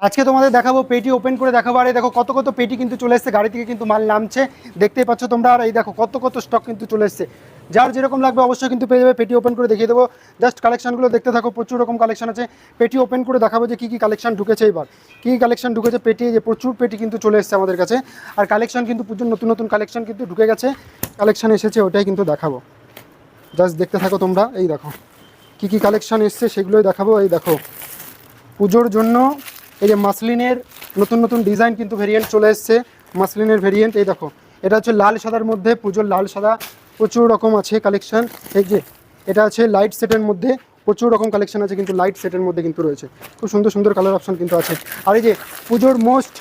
আজকে তোমাদের দেখাবো, পেটি ওপেন করে দেখাবো, আর এই দেখো কত কত পেটি কিন্তু চলে এসছে, গাড়ি থেকে কিন্তু মাল নামছে, দেখতেই পাচ্ছ তোমরা, আর এই দেখো কত কত স্টক কিন্তু চলে এসছে। যার যেরকম লাগবে অবশ্যই কিন্তু পেয়ে যাবে, পেটি ওপেন করে দেখিয়ে দেবো। জাস্ট কালেকশনগুলো দেখতে থাকো, প্রচুর রকম কালেকশন আছে। পেটি ওপেন করে দেখাবো যে কী কী কালেকশন ঢুকেছে এবার। কী কী কালেকশন ঢুকেছে, পেটি যে প্রচুর পেটি কিন্তু চলে এসছে আমাদের কাছে। আর কালেকশন কিন্তু প্রচুর নতুন নতুন কালেকশন কিন্তু ঢুকে গেছে। কালেকশন এসেছে, ওটাই কিন্তু দেখাবো। জাস্ট দেখতে থাকো তোমরা, এই দেখো। কী কী কালেকশন এসছে সেগুলোই দেখাবো, এই দেখো। পুজোর জন্য এই যে মাসলিনের নতুন নতুন ডিজাইন কিন্তু ভেরিয়েন্ট চলে এসছে। মাসলিনের ভেরিয়েন্ট এই দেখো, এটা হচ্ছে লাল সাদার মধ্যে, পুজোর লাল সাদা প্রচুর রকম আছে কালেকশান এই যে, এটা আছে লাইট সেটের মধ্যে, প্রচুর রকম কালেকশান আছে কিন্তু লাইট সেটের মধ্যে কিন্তু রয়েছে। খুব সুন্দর সুন্দর কালার অপশন কিন্তু আছে। আর এই যে, পুজোর মোস্ট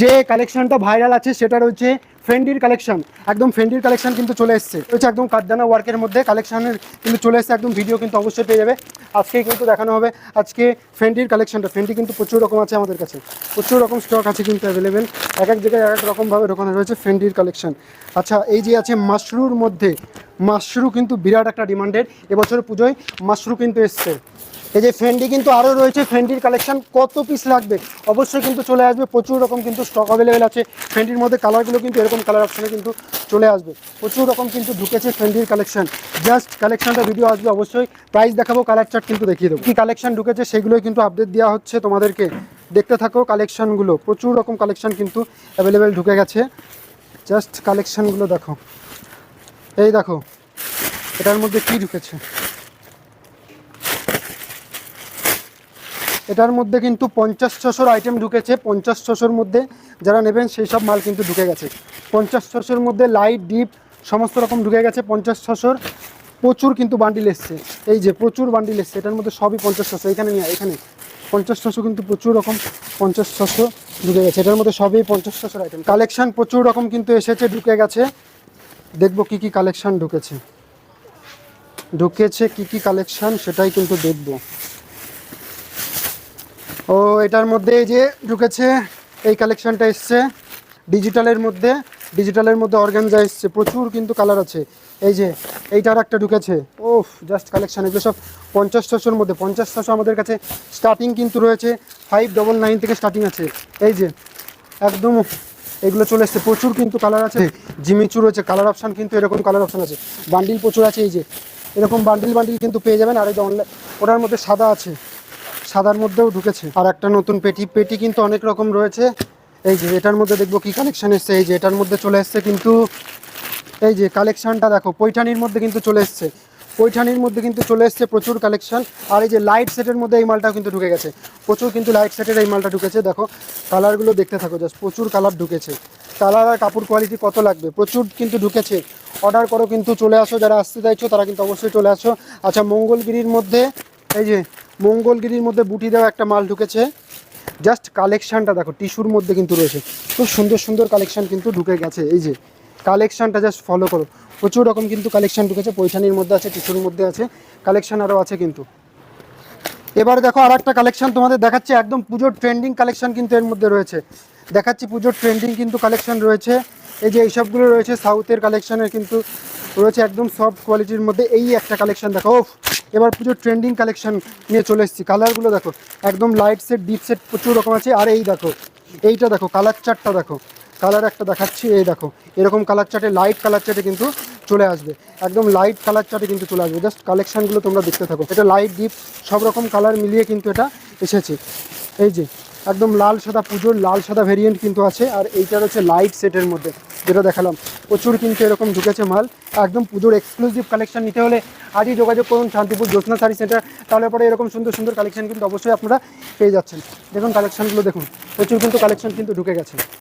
যে কালেকশানটা ভাইরাল আছে, সেটা রয়েছে ফেন্ডির কালেকশন একদম ফেন্ডির কালেকশন কিন্তু চলে এসছে। হচ্ছে একদম কাঠদানা ওয়ার্কের মধ্যে কালেকশনের কিন্তু চলে এসছে। একদম ভিডিও কিন্তু অবশ্যই পেয়ে যাবে। আজকে কিন্তু দেখানো হবে। আজকে ফেন্ডির কালেকশনটা ফেন্ডি কিন্তু প্রচুর রকম আছে আমাদের কাছে। প্রচুর রকম স্টক আছে কিন্তু অ্যাভেলেবেল এক এক জায়গায় এক এক রকমভাবে ঢোকানো রয়েছে ফেন্ডির কালেকশন আচ্ছা এই যে আছে মাশরুর মধ্যে মাশরু কিন্তু বিরাট একটা ডিমান্ডেড এবছর পুজোয় মাশরু কিন্তু এসছে। এই যে ফেন্ডি কিন্তু আরও রয়েছে, ফেন্ডির কালেকশন কত পিস লাগবে? অবশ্যই কিন্তু চলে আসবে, প্রচুর রকম কিন্তু স্টক অ্যাভেলেবেল আছে। ফেন্ডির মধ্যে কালারগুলো কিন্তু এরকম কালার অপশনে কিন্তু চলে আসবে। প্রচুর রকম কিন্তু ঢুকেছে ফেন্ডির কালেকশন। জাস্ট কালেকশনটা ভিডিও আসবে অবশ্যই। প্রাইস দেখাবো কালার চার্ট কিন্তু দেখিয়ে দেবো। কী কালেকশন ঢুকেছে সেগুলোই কিন্তু আপডেট দেওয়া হচ্ছে তোমাদেরকে। দেখতে থাকো কালেকশানগুলো প্রচুর রকম কালেকশন কিন্তু অ্যাভেলেবেল ঢুকে গেছে। জাস্ট কালেকশানগুলো দেখো। এই দেখো, এটার মধ্যে কি ঢুকেছে? এটার মধ্যে কিন্তু পঞ্চাশ ছশোর আইটেম ঢুকেছে। পঞ্চাশ ছশোর মধ্যে যারা নেবেন সেই সব মাল কিন্তু ঢুকে গেছে। পঞ্চাশ ছশোর মধ্যে লাইট ডিপ সমস্ত রকম ঢুকে গেছে পঞ্চাশ ছশোর। প্রচুর কিন্তু বান্ডিল এসছে। এই যে প্রচুর বান্ডিল এসছে, এটার মধ্যে সবই পঞ্চাশ ছশো। এখানে নিয়ে এখানে। পঞ্চাশ ছশো কিন্তু প্রচুর রকম পঞ্চাশ ছশো ঢুকে গেছে। এটার মধ্যে সবই পঞ্চাশ ছশোর আইটেম কালেকশন প্রচুর রকম কিন্তু এসেছে, ঢুকে গেছে। দেখব কি কি কালেকশান ঢুকেছে। ঢুকেছে কি কি কালেকশান সেটাই কিন্তু দেখব। ও, এটার মধ্যে এই যে ঢুকেছে, এই কালেকশনটা এসছে। ডিজিটালের মধ্যে ডিজিটালের মধ্যে অর্গানজা এসছে। প্রচুর কিন্তু কালার আছে। এই যে, এইটার একটা ঢুকেছে। ওফ জাস্ট কালেকশান এগুলো সব পঞ্চাশ ছশোর মধ্যে। পঞ্চাশ ছশো আমাদের কাছে স্টার্টিং কিন্তু রয়েছে। ফাইভ ডবল নাইন থেকে স্টার্টিং আছে। এই যে, একদম এগুলো চলে এসছে। প্রচুর কিন্তু কালার আছে। জিমিচু রয়েছে। কালার অপশান কিন্তু এরকম কালার অপশান আছে। বান্ডিল প্রচুর আছে এই যে। এরকম বান্ডিল বান্ডিল কিন্তু পেয়ে যাবেন। আর এই যে অনলাইন ওটার মধ্যে সাদা আছে। সাদার মধ্যেও ঢুকেছে। আর একটা নতুন পেটি। পেটি কিন্তু অনেক রকম রয়েছে। এই যে এটার মধ্যে দেখব কি কালেকশান এসছে। এই যে এটার মধ্যে চলে এসছে কিন্তু এই যে কালেকশানটা দেখো পৈঠানির মধ্যে কিন্তু চলে এসছে। পৈঠানির মধ্যে কিন্তু চলে এসছে প্রচুর কালেকশন আর এই যে লাইট সেটের মধ্যে এই মালটাও কিন্তু ঢুকে গেছে। প্রচুর কিন্তু লাইট সেটের এই মালটা ঢুকেছে, দেখো। কালারগুলো দেখতে থাকো জাস্ট প্রচুর কালার ঢুকেছে। কালার আর কাপড় কোয়ালিটি কত লাগবে? প্রচুর কিন্তু ঢুকেছে। অর্ডার করো কিন্তু চলে আসো, যারা আসতে চাইছো তারা কিন্তু অবশ্যই চলে আসো। আচ্ছা মঙ্গলগিরির মধ্যে, এই যে মঙ্গলগিরির মধ্যে বুটি দেওয়া একটা মাল ঢুকেছে। জাস্ট কালেকশানটা দেখো, টিস্যুর মধ্যে কিন্তু রয়েছে। খুব সুন্দর সুন্দর কালেকশন কিন্তু ঢুকে গেছে, এই যে। কালেকশনটা জাস্ট ফলো করো। প্রচুর রকম কিন্তু কালেকশান ঢুকেছে, পৈঠানির মধ্যে আছে টিস্যুর মধ্যে আছে, কালেকশান আরও আছে কিন্তু। এবার দেখো আর একটা কালেকশন তোমাদের দেখাচ্ছি, একদম পুজোর ট্রেন্ডিং কালেকশন কিন্তু এর মধ্যে রয়েছে। দেখাচ্ছি পুজোর ট্রেন্ডিং কিন্তু কালেকশান রয়েছে। এই যে এইসবগুলো রয়েছে, সাউথের কালেকশানের কিন্তু রয়েছে একদম সফট কোয়ালিটির মধ্যে এই একটা কালেকশান দেখো ওফ এবার পুজোর ট্রেন্ডিং কালেকশন নিয়ে চলে এসেছি। কালারগুলো দেখো, একদম লাইট সেট ডিপ সেট প্রচুর রকম আছে। আর এই দেখো, এইটা দেখো কালার চারটা দেখো। কালার একটা দেখাচ্ছি, এই দেখো। এরকম কালার চার্টে লাইট কালার চার্টে কিন্তু চলে আসবে। একদম লাইট কালার চার্টে কিন্তু চলে আসবে। জাস্ট কালেকশানগুলো তোমরা দেখতে থাকো। এটা লাইট ডিপ সব রকম কালার মিলিয়ে কিন্তু এটা এসেছে। এই যে, একদম লাল সাদা পুজোর লাল সাদা ভেরিয়েন্ট কিন্তু আছে, আর এইটা হচ্ছে লাইট সেটের মধ্যে, যেটা দেখালাম। প্রচুর কিন্তু এরকম ঢুকেছে মাল। একদম পুজোর এক্সক্লুসিভ কালেকশন নিতে হলে আজই যোগাযোগ করুন শান্তিপুর জ্যোৎস্না শাড়ি সেন্টার তাহলে পরে এরকম সুন্দর সুন্দর কালেকশন কিন্তু অবশ্যই আপনারা পেয়ে যাচ্ছেন। দেখুন কালেকশানগুলো দেখুন। প্রচুর কিন্তু কালেকশন কিন্তু ঢুকে গেছে।